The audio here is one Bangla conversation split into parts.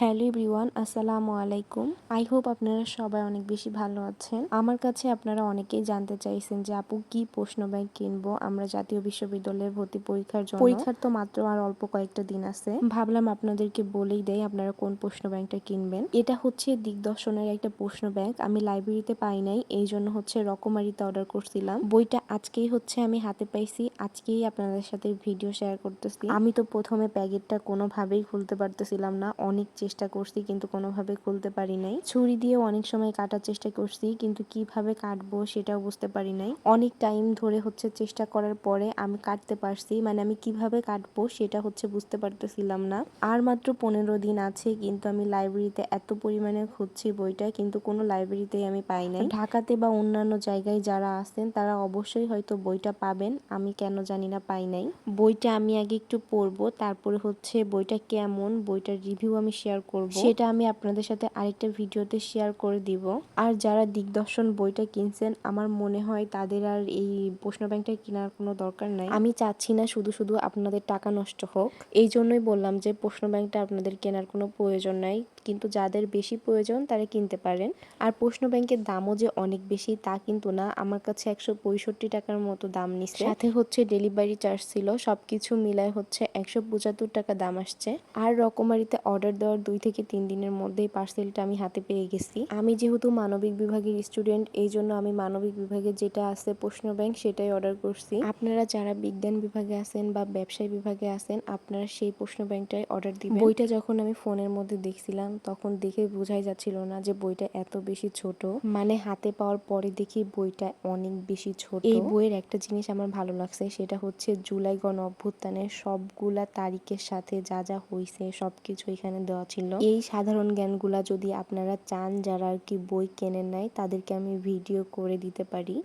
হ্যালো এভরিওয়ান আসসালামু আলাইকুম। আই হোপ আপনারা সবাই অনেক বেশি ভালো আছেন। আমার কাছে আপনারা অনেকেই জানতে চাইছেন যে আপু কি প্রশ্ন ব্যাংক কিনবো? আমরা জাতীয় বিশ্ববিদ্যালয়ের ভর্তি পরীক্ষার জন্য। পরীক্ষার তো মাত্র আর অল্প কয়েকটা দিন আছে। ভাবলাম আপনাদেরকে বলেই দেয় আপনারা কোন প্রশ্ন ব্যাংকটা কিনবেন। এটা হচ্ছে দিগদর্শনের একটা প্রশ্ন ব্যাংক। আমি লাইব্রেরিতে পাই নাই এই জন্য হচ্ছে রকমারিতে অর্ডার করছিলাম। বইটা আজকেই হচ্ছে আমি হাতে পাইছি। আজকেই আপনাদের সাথে ভিডিও শেয়ার করতেছি। আমি তো প্রথমে প্যাকেটটা কোনোভাবেই খুলতে পারতেছিলাম না। অনেক চেষ্টা করছি কিন্তু কোনোভাবে খুলতে পারি নাই। ছুরি দিয়ে অনেক সময় কাটার চেষ্টা করছি কিন্তু কীভাবে কাটবো সেটাও বুঝতে পারি নাই। অনেক টাইম ধরে হচ্ছে চেষ্টা করার পরে আমি কাটতে পারছি মানে আমি কীভাবে কাটবো সেটা হচ্ছে বুঝতে পারতেছিলাম না। আর মাত্র পনেরো দিন আছে কিন্তু আমি লাইব্রেরিতে এত পরিমাণে খুঁজছি বইটা কিন্তু কোনো লাইব্রেরিতেই আমি পাই নাই। ঢাকাতে বা অন্যান্য জায়গায় যারা আছেন তারা অবশ্যই হয়তো বইটা পাবেন, আমি কেন জানি না পাই নাই। বইটা আমি আগে একটু পড়ব, তারপরে হচ্ছে বইটা কেমন, বইটার রিভিউ আমি শেয়ার করব। সেটা আমি আপনাদের সাথে আরেকটা ভিডিওতে শেয়ার করে দিব। আর যারা দিগদর্শন বইটা কিনছেন, আমার মনে হয় তাদের আর এই প্রশ্ন ব্যাংকটা কেনার কোনো দরকার নাই। আমি চাচ্ছি না শুধু শুধু আপনাদের টাকা নষ্ট হোক। এই জন্যই বললাম যে, প্রশ্ন ব্যাংকটা আপনাদের কেনার কোনো প্রয়োজন নাই। কিন্তু যাদের বেশি প্রয়োজন, তারা কিনতে পারেন। আর প্রশ্ন ব্যাংকের দামও যে অনেক বেশি, তা কিন্তু না। আমার কাছে একশো পঁয়ষট্টি টাকার মতো দাম নিচ্ছে সাথে হচ্ছে ডেলিভারি চার্জ ছিল। সব কিছু মিলায় হচ্ছে একশো পঁচাত্তর টাকা দাম আসছে। আর রকমারিতে অর্ডার দেওয়ার দুই থেকে তিন দিনের মধ্যেই পার্সেলটা আমি হাতে পেয়ে গেছি। আমি যেহেতু মানবিক বিভাগের স্টুডেন্ট এই জন্য আমি মানবিক বিভাগে যেটা আছে প্রশ্ন ব্যাংক সেটাই অর্ডার করছি। আপনারা যারা বিজ্ঞান বিভাগে আছেন বা ব্যবসায় বিভাগে আছেন, আপনারা সেই প্রশ্ন ব্যাংকটাই অর্ডার দিবেন। বইটা যখন আমি ফোনের মধ্যে দেখছিলাম, তখন দেখে বোঝাই যাচ্ছিল না যে বইটা এত বেশি ছোট। মানে হাতে পাওয়ার পরে দেখি বইটা অনেক বেশি ছোট। এই বইয়ের একটা জিনিস আমার ভালো লাগছে, সেটা হচ্ছে জুলাই গণ অভ্যুত্থানের সবগুলা তারিখের সাথে যা যা হয়েছে সবকিছু এখানে দেওয়া ছিল। এই সাধারণ জ্ঞানগুলা যদি আপনারা চান যারা আর কি বই কেনেন নাই, তাদেরকে আমি ভিডিও করে দিতে পারি।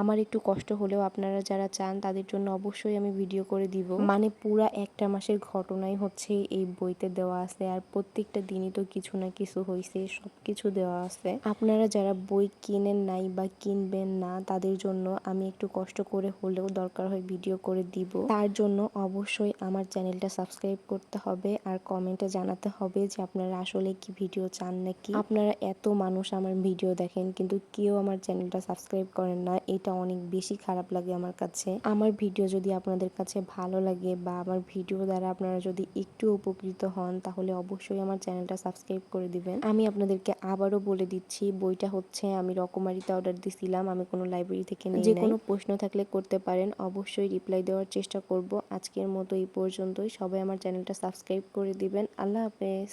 আমার একটু কষ্ট হলেও আপনারা যারা চান, তাদের জন্য অবশ্যই আমি ভিডিও করে দিব। মানে পুরা একটা মাসের ঘটনাই হচ্ছে এই বইতে দেওয়া আছে আর প্রত্যেকটা দিনই তো কিছু না কিছু হয়েছে সব কিছু দেওয়া আছে। আপনারা যারা বই কিনেন নাই বা কিনবেন না, তাদের জন্য আমি একটু কষ্ট করে হলেও দরকার হয় ভিডিও করে দিব। তার জন্য অবশ্যই আমার চ্যানেলটা সাবস্ক্রাইব করতে হবে আর কমেন্টে জানাতে হবে যে আপনারা আসলে কি ভিডিও চান নাকি। আপনারা এত মানুষ আমার ভিডিও দেখেন, কিন্তু কেউ আমার চ্যানেলটা সাবস্ক্রাইব করেন না, এটা অনেক বেশি খারাপ লাগে আমার কাছে। আমার ভিডিও যদি আপনাদের কাছে ভালো লাগে বা আমার ভিডিও দ্বারা আপনারা যদি একটু উপকৃত হন তাহলে অবশ্যই আমার চ্যানেলটা সাবস্ক্রাইব করে দিবেন। আমি আপনাদেরকে আবারও বলে দিচ্ছি বইটা হচ্ছে আমি রকমারিতে অর্ডার দিছিলাম আমি কোনো লাইব্রেরি থেকে যে কোনো প্রশ্ন থাকলে করতে পারেন অবশ্যই রিপ্লাই দেওয়ার চেষ্টা করব। আজকের মতো এই পর্যন্তই। সবাই আমার চ্যানেলটা সাবস্ক্রাইব করে দিবেন। আল্লাহ হাফেজ।